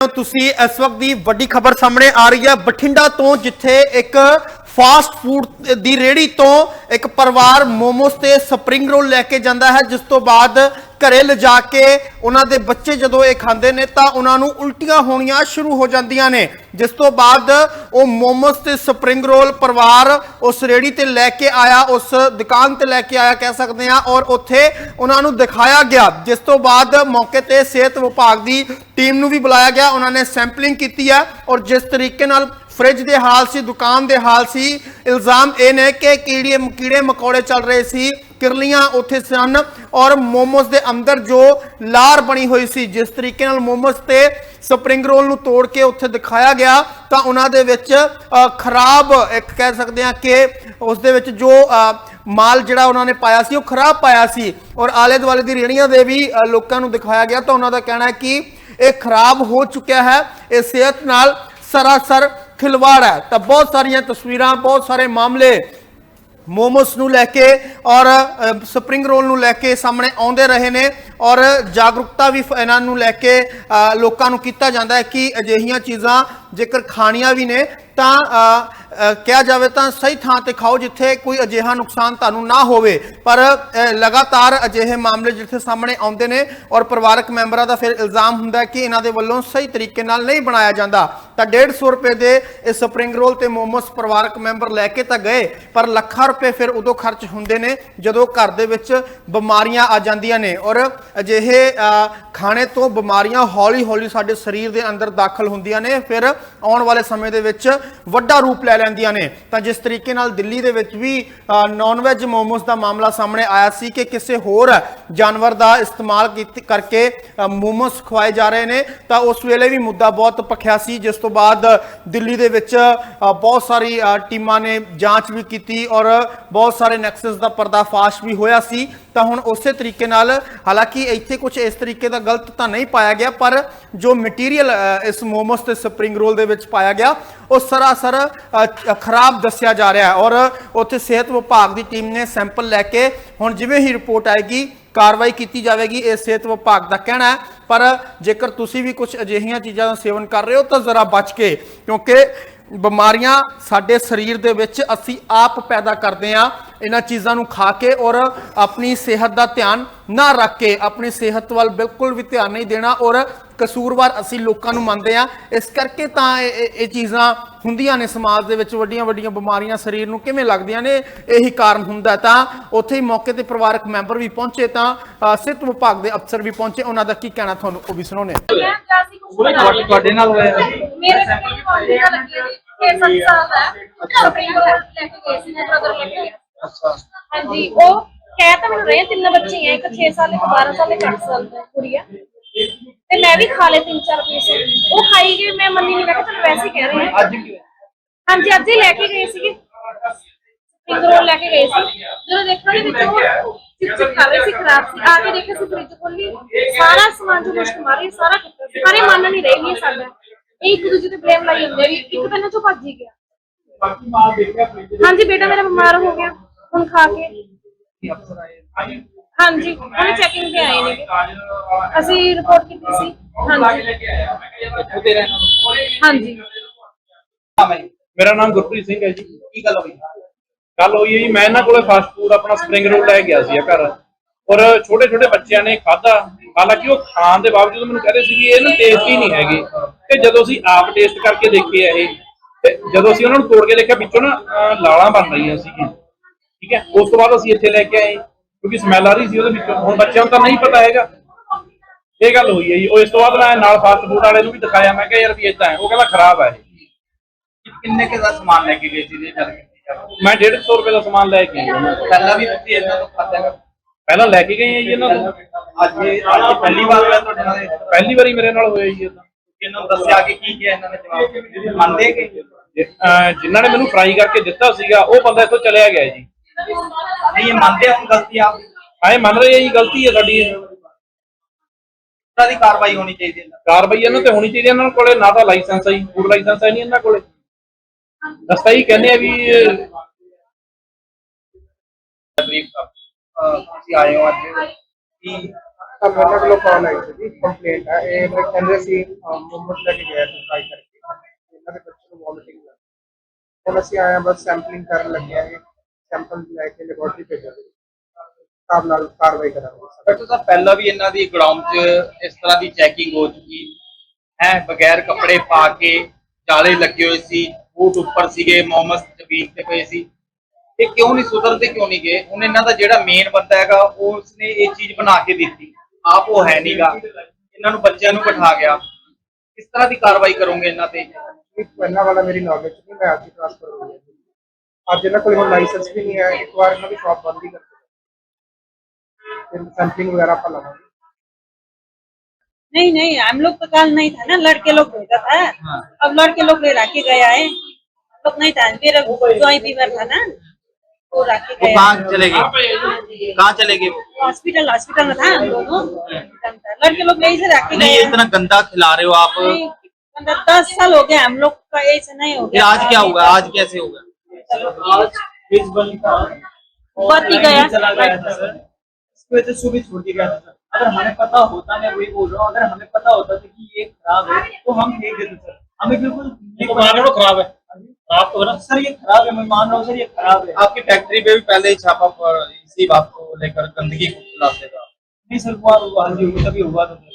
ਤੁਸੀਂ ਇਸ ਵਕਤ ਦੀ ਵੱਡੀ ਖਬਰ ਸਾਹਮਣੇ ਆ ਰਹੀ ਹੈ ਬਠਿੰਡਾ ਤੋਂ ਜਿੱਥੇ ਇੱਕ ਫਾਸਟ ਫੂਡ ਦੀ ਰੇੜੀ ਤੋਂ ਇੱਕ ਪਰਿਵਾਰ ਮੋਮੋਸ ਤੇ ਸਪਰਿੰਗ ਰੋਲ ਲੈ ਕੇ ਜਾਂਦਾ ਹੈ, ਜਿਸ ਤੋਂ ਬਾਅਦ ਘਰੇ ਲਿਜਾ ਕੇ ਉਹਨਾਂ ਦੇ ਬੱਚੇ ਜਦੋਂ ਇਹ ਖਾਂਦੇ ਨੇ ਤਾਂ ਉਹਨਾਂ ਨੂੰ ਉਲਟੀਆਂ ਹੋਣੀਆਂ ਸ਼ੁਰੂ ਹੋ ਜਾਂਦੀਆਂ ਨੇ। ਜਿਸ ਤੋਂ ਬਾਅਦ ਉਹ ਮੋਮੋਸ ਤੇ ਸਪਰਿੰਗ ਰੋਲ ਪਰਿਵਾਰ ਉਸ ਰੇੜੀ ਤੇ ਲੈ ਕੇ ਆਇਆ, ਉਸ ਦੁਕਾਨ ਤੇ ਲੈ ਕੇ ਆਇਆ ਕਹਿ ਸਕਦੇ ਹਾਂ, ਔਰ ਉੱਥੇ ਉਹਨਾਂ ਨੂੰ ਦਿਖਾਇਆ ਗਿਆ। ਜਿਸ ਤੋਂ ਬਾਅਦ ਮੌਕੇ ਤੇ ਸਿਹਤ ਵਿਭਾਗ ਦੀ ਟੀਮ ਨੂੰ ਵੀ ਬੁਲਾਇਆ ਗਿਆ, ਉਹਨਾਂ ਨੇ ਸੈਂਪਲਿੰਗ ਕੀਤੀ ਹੈ, ਔਰ ਜਿਸ ਤਰੀਕੇ ਨਾਲ ਫ੍ਰਿਜ ਦੇ ਹਾਲ ਸੀ, ਦੁਕਾਨ ਦੇ ਹਾਲ ਸੀ, ਇਲਜ਼ਾਮ ਇਹ ਨੇ ਕਿ ਕੀੜੇ ਕੀੜੇ ਮਕੌੜੇ ਚੱਲ ਰਹੇ ਸੀ, ਕਿਰਲੀਆਂ ਉੱਥੇ ਸਨ ਔਰ ਮੋਮੋਸ ਦੇ ਅੰਦਰ ਜੋ ਲਾਰ ਬਣੀ ਹੋਈ ਸੀ, ਜਿਸ ਤਰੀਕੇ ਨਾਲ ਮੋਮੋਸ ਤੇ ਸਪਰਿੰਗ ਰੋਲ ਨੂੰ ਤੋੜ ਕੇ ਉੱਥੇ ਦਿਖਾਇਆ ਗਿਆ, ਤਾਂ ਉਹਨਾਂ ਦੇ ਵਿੱਚ ਖਰਾਬ ਇੱਕ ਕਹਿ ਸਕਦੇ ਹਾਂ ਕਿ ਉਸ ਦੇ ਵਿੱਚ ਜੋ ਮਾਲ ਜਿਹੜਾ ਉਹਨਾਂ ਨੇ ਪਾਇਆ ਸੀ, ਉਹ ਖਰਾਬ ਪਾਇਆ ਸੀ ਔਰ ਆਲੇ ਦੁਆਲੇ ਦੀ ਰੇੜੀਆਂ ਦੇ ਵੀ ਲੋਕਾਂ ਨੂੰ ਦਿਖਾਇਆ ਗਿਆ, ਤਾਂ ਉਹਨਾਂ ਦਾ ਕਹਿਣਾ ਹੈ ਕਿ ਇਹ ਖਰਾਬ ਹੋ ਚੁੱਕਿਆ ਹੈ, ਇਹ ਸਿਹਤ ਨਾਲ ਸਰਾਸਰ ਖਿਲਵਾੜ ਹੈ। ਤਾਂ ਬਹੁਤ ਸਾਰੀਆਂ ਤਸਵੀਰਾਂ ਬਹੁਤ ਸਾਰੇ ਮਾਮਲੇ ਮੋਮੋਸ ਨੂੰ ਲੈ ਕੇ ਔਰ ਅ, ਸਪਰਿੰਗ ਰੋਲ ਨੂੰ ਲੈ ਕੇ ਸਾਹਮਣੇ ਆਉਂਦੇ ਰਹੇ ਨੇ ਔਰ ਜਾਗਰੂਕਤਾ ਵੀ ਫ- ਇਹਨਾਂ ਨੂੰ ਲੈ ਕੇ ਲੋਕਾਂ ਨੂੰ ਕੀਤਾ ਜਾਂਦਾ ਹੈ ਕਿ ਅਜਿਹੀਆਂ ਚੀਜ਼ਾਂ ਜੇਕਰ ਖਾਣੀਆਂ ਵੀ ਨੇ ਤਾਂ ਕਿਹਾ ਜਾਵੇ ਤਾਂ ਸਹੀ ਥਾਂ ਤੇ ਖਾਓ ਜਿੱਥੇ ਕੋਈ ਅਜਿਹਾ ਨੁਕਸਾਨ ਤੁਹਾਨੂੰ ਨਾ ਹੋਵੇ। ਪਰ ਲਗਾਤਾਰ ਅਜਿਹੇ ਮਾਮਲੇ ਜਿੱਥੇ ਸਾਹਮਣੇ ਆਉਂਦੇ ਨੇ ਔਰ ਪਰਿਵਾਰਕ ਮੈਂਬਰਾਂ ਦਾ ਫਿਰ ਇਲਜ਼ਾਮ ਹੁੰਦਾ ਕਿ ਇਹਨਾਂ ਦੇ ਵੱਲੋਂ ਸਹੀ ਤਰੀਕੇ ਨਾਲ ਨਹੀਂ ਬਣਾਇਆ ਜਾਂਦਾ। ਤਾਂ 150 ਰੁਪਏ ਦੇ ਇਹ ਸਪਰਿੰਗ ਰੋਲ ਤੇ ਮੋਮੋਸ ਪਰਿਵਾਰਕ ਮੈਂਬਰ ਲੈ ਕੇ ਤਾਂ ਗਏ, ਪਰ ਲੱਖਾਂ ਰੁਪਏ ਫਿਰ ਉਦੋਂ ਖਰਚ ਹੁੰਦੇ ਨੇ ਜਦੋਂ ਘਰ ਦੇ ਵਿੱਚ ਬਿਮਾਰੀਆਂ ਆ ਜਾਂਦੀਆਂ ਨੇ। ਔਰ ਅਜਿਹੇ ਖਾਣੇ ਤੋਂ ਬਿਮਾਰੀਆਂ ਹੌਲੀ-ਹੌਲੀ ਸਾਡੇ ਸਰੀਰ ਦੇ ਅੰਦਰ ਦਾਖਲ ਹੁੰਦੀਆਂ ਨੇ। ਫਿਰ ਆਉਣ ਵਾਲੇ ਸਮੇਂ ਦੇ ਵਿੱਚ ਵੱਡਾ ਰੂਪ ਲੈ ਲੈਂਦੀਆਂ ਨੇ। ਤਾਂ ਜਿਸ ਤਰੀਕੇ ਨਾਲ ਦਿੱਲੀ ਦੇ ਵਿੱਚ ਵੀ ਨਾਨ ਵੈਜ ਮੋਮੋਸ ਦਾ ਮਾਮਲਾ ਸਾਹਮਣੇ ਆਇਆ ਸੀ ਕਿ ਕਿਸੇ ਹੋਰ ਜਾਨਵਰ ਦਾ ਇਸਤੇਮਾਲ ਕੀਤ- ਕਰਕੇ ਮੋਮੋਸ ਖਵਾਏ ਜਾ ਰਹੇ ਨੇ। ਤਾਂ ਉਸ ਵੇਲੇ ਵੀ ਮੁੱਦਾ ਬਹੁਤ ਪਖਿਆ ਸੀ, ਜਿਸ ਤੋਂ ਬਾਅਦ ਦਿੱਲੀ ਦੇ ਵਿੱਚ ਬਹੁਤ ਸਾਰੀ ਟੀਮਾਂ ਨੇ ਜਾਂਚ ਵੀ ਕੀਤੀ ਔਰ ਬਹੁਤ ਸਾਰੇ ਨੈਕਸਸ ਦਾ ਪਰਦਾਫਾਸ਼ ਵੀ ਹੋਇਆ ਸੀ। ਤਾਂ ਹੁਣ ਉਸੇ ਤਰੀਕੇ ਨਾਲ, ਹਾਲਾਂਕਿ ਇੱਥੇ ਕੁਝ ਇਸ ਤਰੀਕੇ ਦਾ ਗਲਤ ਤਾਂ ਨਹੀਂ ਪਾਇਆ ਗਿਆ, ਪਰ ਜੋ ਮਟੀਰੀਅਲ ਇਸ ਮੋਮੋਸ ਤੇ ਸਪਰਿੰਗ ਰੋਲ ਦੇ ਵਿੱਚ ਪਾਇਆ ਗਿਆ, ਉਹ ਸਰਾਸਰ ਖਰਾਬ ਦੱਸਿਆ ਜਾ ਰਿਹਾ ਹੈ ਔਰ ਉੱਥੇ ਸਿਹਤ ਵਿਭਾਗ ਦੀ ਟੀਮ ਨੇ ਸੈਂਪਲ ਲੈ ਕੇ ਹੁਣ ਜਿਵੇਂ ਹੀ ਰਿਪੋਰਟ ਆਏਗੀ, ਕਾਰਵਾਈ ਕੀਤੀ ਜਾਵੇਗੀ, ਇਹ ਸਿਹਤ ਵਿਭਾਗ ਦਾ ਕਹਿਣਾ ਹੈ। ਪਰ ਜੇਕਰ ਤੁਸੀਂ ਵੀ ਕੁਝ ਅਜਿਹੀਆਂ ਚੀਜ਼ਾਂ ਦਾ ਸੇਵਨ ਕਰ ਰਹੇ ਹੋ, ਤਾਂ ਜ਼ਰਾ ਬਚ ਕੇ, ਕਿਉਂਕਿ ਬਿਮਾਰੀਆਂ ਸਾਡੇ ਸਰੀਰ ਦੇ ਵਿੱਚ ਅਸੀਂ ਆਪ ਪੈਦਾ ਕਰਦੇ ਆ ਇਹਨਾਂ ਚੀਜ਼ਾਂ ਨੂੰ ਖਾ ਕੇ ਔਰ ਆਪਣੀ ਸਿਹਤ ਦਾ ਧਿਆਨ ਨਾ ਰੱਖ ਕੇ, ਆਪਣੀ ਸਿਹਤ ਵੱਲ ਬਿਲਕੁਲ ਵੀ ਧਿਆਨ ਨਹੀਂ ਦੇਣਾ ਔਰ ਕਸੂਰਵਾਰ ਅਸੀਂ ਲੋਕਾਂ ਨੂੰ ਮੰਨਦੇ ਆ ਇਸ ਕਰਕੇ ਤਾਂ ਇਹ- ਚੀਜ਼ਾਂ ਹੁੰਦੀਆਂ ਨੇ ਸਮਾਜ ਦੇ ਵਿੱਚ ਵੱਡੀਆਂ ਵੱਡੀਆਂ ਬਿਮਾਰੀਆਂ ਸਰੀਰ ਨੂੰ ਕਿਵੇਂ ਲੱਗਦੀਆਂ ਨੇ ਇਹੀ ਕਾਰਨ ਹੁੰਦਾ ਤਾਂ ਉੱਥੇ ਹੀ ਮੌਕੇ ਤੇ ਪਰਿਵਾਰਕ ਮੈਂਬਰ ਵੀ ਪਹੁੰਚੇ ਤਾਂ ਸਿਹਤ ਵਿਭਾਗ ਦੇ ਅਫਸਰ ਵੀ ਪਹੁੰਚੇ। ਉਹਨਾਂ ਦਾ ਕੀ ਕਹਿਣਾ ਤੁਹਾਨੂੰ ਉਹ ਵੀ ਸੁਣਾਉਣੇ ਮੈਂ ਜਾਸੀ ਕੁਝ ਉਹਨੇ ਬਣਾ ਤੁਹਾਡੇ ਤੁਹਾਡੇ ਨਾਲ ਹੋਇਆ। ਮੇਰੇ ਕੋਲ ਕਾਲਜ ਦਾ ਲੱਗੇ ਨੇ 6 ਸਾਲ ਦਾ। ਸਪਰਿੰਗ ਰੋਲ ਲੈ ਕੇ ਗਏ ਸੀ ਮੇਰੇ ਬ੍ਰਦਰ ਲੈ ਕੇ। ਗਏ। ਹਾਂਜੀ ਉਹ ਕਹਿ ਤਾਂ ਮੈਨੂੰ ਰਹੇ ਤਿੰਨ ਬੱਚੇ ਆ ਇੱਕ 6 ਸਾਲ ਇੱਕ 12 ਸਾਲ ਇੱਕ 8 ਸਾਲ ਦਾ ਕੁੜੀ ਆ। ਤੇ ਮੈਂ ਵੀ ਖਾ ਲਏ ਤਿੰਨ ਚਾਰ ਪੀਸ। ਉਹ ਖਾਈ ਗਏ ਮੈਂ ਮੰਨੀ ਨਹੀਂ ਮੈਂ ਕਿਹਾ ਚਲ ਵੈਸੇ ਹੀ ਕਹਿ ਰਹੇ ਆ। ਅੱਜ ਕੀ ਹੋਇਆ? ਹਾਂਜੀ ਅੱਜ ਹੀ ਲੈ ਕੇ ਗਏ ਸੀਗੇ। ਸਪਰਿੰਗ ਰੋਲ ਲੈ ਕੇ ਗਏ ਸੀ। ਜਦੋਂ ਦੇਖਿਆ ਉਹਦੇ ਵਿੱਚ ਉਹ ਚਿਪ ਚਿਪ ਕਰ ਰਹੇ ਸੀ ਖਰਾਬ ਸੀ। ਆ ਕੇ ਦੇਖਿਆ ਸੀ ਫ੍ਰਿਜ ਖੋਲੀ ਸਾਰਾ ਸਮਾਨ ਜੋ ਮੁਸ਼ਕ ਮਾਰੀ ਸਾਰਾ ਕੀਤਾ ਸੀ। ਸਾਰੇ ਮੰਨ ਨਹੀਂ ਰਹੀ ਨਹੀਂ ਸਾਡਾ ਇਹ ਇੱਕ ਦੂਜੇ ਤੇ ਬਲੇਮ ਲਾਈ ਜਾਂਦੇ ਵੀ ਇੱਕ ਇਹਨਾਂ ਚੋਂ ਭੱਜ ਹੀ ਗਿਆ। ਬਾਕੀ ਮਾਲ ਦੇਖਿਆ ਹਾਂਜੀ ਬੇਟਾ ਮੇਰਾ ਬਿਮਾਰ ਹੋ ਗਿਆ। ਹੁਣ ਖਾ ਕੇ ਅਫਸਰ ਆਏ? ਹਾਂਜੀ, ਉਹਨੇ ਚੈਕਿੰਗ ਤੇ ਆਏ ਨੇ। ਅਸੀਂ ਰਿਪੋਰਟ ਕੀਤੀ ਸੀ। ਹਾਂਜੀ। ਹਾਂਜੀ। ਮੇਰਾ ਨਾਮ ਗੁਰਪ੍ਰੀਤ ਸਿੰਘ ਹੈ ਜੀ। ਕੀ ਗੱਲ ਹੋਈ? ਕੱਲ ਹੋਈ ਹੈ ਜੀ, ਮੈਂ ਇਹਨਾਂ ਕੋਲੇ ਫਾਸਟ ਫੂਡ ਆਪਣਾ ਸਪਰਿੰਗ ਰੋਲ ਲੈ ਗਿਆ ਸੀ ਘਰ। ਔਰ ਛੋਟੇ ਛੋਟੇ ਬੱਚਿਆਂ ਨੇ ਖਾਧਾ। ਹਾਲਾਂਕਿ ਉਹ ਖਾਣ ਦੇ ਬਾਵਜੂਦ ਮੈਨੂੰ ਕਹਿੰਦੇ ਸੀ ਵੀ ਇਹ ਨਾ ਟੇਸਟੀ ਨਹੀਂ ਹੈਗੇ। ਤੇ ਜਦੋਂ ਅਸੀਂ ਆਪ ਟੇਸਟ ਕਰਕੇ ਦੇਖੇ ਆ ਇਹ, ਤੇ ਜਦੋਂ ਅਸੀਂ ਉਹਨਾਂ ਨੂੰ ਤੋੜ ਕੇ ਦੇਖਿਆ, ਵਿੱਚੋਂ ਨਾ ਲਾਲਾਂ ਬਣ ਰਹੀਆਂ ਸੀਗੀਆਂ। ਠੀਕ ਹੈ? ਉਸ ਤੋਂ ਬਾਅਦ ਅਸੀਂ ਇੱਥੇ ਲੈ ਕੇ ਆਏ। ਕਿਉਂਕਿ ਸਮੈਲ ਆ ਰਹੀ ਸੀ ਉਹਦੇ ਵਿੱਚੋਂ। ਹੁਣ ਬੱਚਿਆਂ ਨੂੰ ਤਾਂ ਨਹੀਂ ਪਤਾ ਹੈਗਾ। ਇਹ ਗੱਲ ਹੋਈ ਹੈ ਜੀ। ਉਹ ਇਸ ਤੋਂ ਬਾਅਦ ਮੈਂ ਨਾਲ ਫਾਸਟ ਫੂਡ ਵਾਲੇ ਨੂੰ ਵੀ ਦਿਖਾਇਆ। ਮੈਂ ਕਿਹਾ ਯਾਰ ਵੀ ਇਦਾਂ ਹੈ। ਉਹ ਕਹਿੰਦਾ ਖਰਾਬ ਹੈ ਇਹ। ਕਿੰਨੇ ਕੇ ਦਾ ਸਮਾਨ ਲੈ ਕੇ ਗਏ ਸੀ? ਜੇ ਚੱਲ ਕੇ ਮੈਂ 150 ਰੁਪਏ ਦਾ ਸਮਾਨ ਲੈ ਕੇ ਆਇਆ। ਪਹਿਲਾਂ ਵੀ ਤੁਸੀਂ ਇਹਨਾਂ ਤੋਂ ਖਾਧਾ ਪਹਿਲਾਂ ਲੈ ਕੇ ਗਏ ਆ ਜੀ ਇਹਨਾਂ ਤੋਂ ਅੱਜ ਅੱਜ ਪਹਿਲੀ ਵਾਰ ਹੋਇਆ ਤੁਹਾਡੇ ਨਾਲ? ਪਹਿਲੀ ਵਾਰੀ ਮੇਰੇ ਨਾਲ ਹੋਇਆ ਜੀ ਇਦਾਂ ਇਹਨਾਂ ਨੂੰ ਦੱਸਿਆ ਕਿ ਕੀ ਕਿਹਾ ਇਹਨਾਂ ਨੇ ਜਵਾਬ? ਮੰਨਦੇ ਕਿ ਜਿਨ੍ਹਾਂ ਨੇ ਮੈਨੂੰ ਫਰਾਈ ਕਰਕੇ ਦਿੱਤਾ ਸੀਗਾ ਉਹ ਬੰਦਾ ਇੱਥੋਂ ਚਲਿਆ ਗਿਆ ਜੀ। ਨਹੀਂ ਇਹ ਮੰਨਦੇ ਹੁਣ ਗਲਤੀ ਆਪ ਆਏ ਮੰਨ ਰਹੇ ਆ ਜੀ ਗਲਤੀ ਹੈ ਸਾਡੀ। ਇਹ। ਉਹਨਾਂ ਦੀ ਕਾਰਵਾਈ ਹੋਣੀ ਚਾਹੀਦੀ ਹੈ ਕਾਰਵਾਈ ਇਹਨਾਂ ਤੇ ਹੋਣੀ ਚਾਹੀਦੀ ਹੈ। ਇਹਨਾਂ ਕੋਲੇ ਨਾ ਤਾਂ ਲਾਇਸੈਂਸ ਹੈ ਜੀ ਫੂਡ ਲਾਇਸੈਂਸ ਹੈ ਨਹੀਂ ਇਹਨਾਂ ਕੋਲੇ। ਰਸਤਾ ਹੀ ਕਹਿੰਦੇ ਆ ਵੀ ਇਹ ਤਕਲੀਫ ਅਹ, ਤੁਸੀਂ ਆਏ ਹੋ ਅੱਜ। ਕੀ? ਕਾਲ ਆਈ ਸੀ ਕੰਪਲੇਂਟ ਹੈ ਇਹ ਮੈਂ ਕਹਿੰਦੇ ਸੀ ਮੁਹੰਮਦ ਲੈ ਕੇ ਗਿਆ ਸੀ ਟਰਾਈ ਕਰਕੇ। ਇਹਨਾਂ ਦੇ ਬੱਚੇ ਨੂੰ ਵੋਮਿਟਿੰਗ ਲੱਗੀ ਹੁਣ ਅਸੀਂ ਆਏ ਹਾਂ ਬਸ ਸੈਂਪਲਿੰਗ ਕਰਨ ਲੱਗੇ ਹਾਂ ਸੈਂਪਲ ਲੈ ਕੇ ਲੈਬੋਰਟਰੀ ਭੇਜਾਂਗੇ। ਹਿਸਾਬ ਨਾਲ ਕਾਰਵਾਈ ਕਰਾਂਗੇ। ਡਾਕਟਰ ਸਾਹਿਬ ਪਹਿਲਾਂ ਵੀ ਇਹਨਾਂ ਦੀ ਗਰਾਊਂਡ 'ਚ ਇਸ ਤਰ੍ਹਾਂ ਦੀ ਚੈਕਿੰਗ ਹੋ ਚੁੱਕੀ ਹੈ। ਬਗੈਰ ਕੱਪੜੇ ਪਾ ਕੇ ਜਾਲੇ ਲੱਗੇ ਹੋਏ ਸੀ ਬੂਟ ਉੱਪਰ ਸੀਗੇ ਮੁਹੰਮਦ ਜ਼ਮੀਨ ਤੇ ਪਏ ਸੀ। ਇਹ ਕਿਉਂ ਨਹੀਂ ਸੁਧਰਦੇ ਕਿਉਂ ਨਹੀਂ ਗਏ? ਹੁਣ ਇਹਨਾਂ ਦਾ ਜਿਹੜਾ ਮੇਨ ਬੰਦਾ ਹੈਗਾ ਉਹ ਉਸਨੇ ਇਹ ਚੀਜ਼ ਬਣਾ ਕੇ ਦਿੱਤੀ। ਆਪ ਉਹ ਹੈ ਨਹੀਂਗਾ ਇਹਨਾਂ ਨੂੰ ਬੱਚਿਆਂ ਨੂੰ ਬਿਠਾ ਗਿਆ। ਕਿਸ ਤਰ੍ਹਾਂ ਦੀ ਕਾਰਵਾਈ ਕਰੋਗੇ ਇਹਨਾਂ ਤੇ? ਇਹ ਪਹਿਲਾਂ ਵਾਲਾ ਮੇਰੀ ਨੌਲੇਜ ਨਹੀਂ ਮੈਂ ਅੱਜ ਟ੍ਰਾਂਸਫਰ ਅੱਜ ਇਹਨਾਂ कोई लाइसेंस भी नहीं है एक बार ਵਾਰ ਇਹਨਾਂ ਦੀ ਸ਼ਾਪ ਬੰਦ ਹੀ सैंपलिंग वगैरह ਫਿਰ लगा ਵਗੈਰਾ नहीं नहीं हम लोग तो कल नहीं था ना लड़के लोग भेजा था। हाँ। अब लड़के लोग ले राखी गया है। हम लोग नहीं था फिर ज्वाइन फीवर था ना। वो राखी गया कहाँ चले गए? हाँ कहाँ चले गए? हॉस्पिटल हॉस्पिटल में था हम लोगों। लड़के लोग यही से राखी नहीं गया। इतना गंदा खिला रहे हो आप। दस साल हो गए हम लोग का ऐसा नहीं हो गया। आज क्या होगा? आज कैसे होगा? आज फ्रिज बंद था गया। चला गया था। सर इसकी वजह से सुबह छूट गया था। अगर हमें पता होता मैं वही बोल रहा हूँ अगर हमें पता होता था कि ये खराब है तो हम फेंक देते सर हमें बिल्कुल तो मान खराब है। खराब तो ना। सर ये खराब है मैं मान रहा हूँ सर ये खराब है। आपकी फैक्ट्री पे भी पहले ही छापा पड़ इसी बात को लेकर गंदगी को खिलाते था नहीं सर हुआ हुआ हाँ जी हुआ, तभी हुआ तो ना?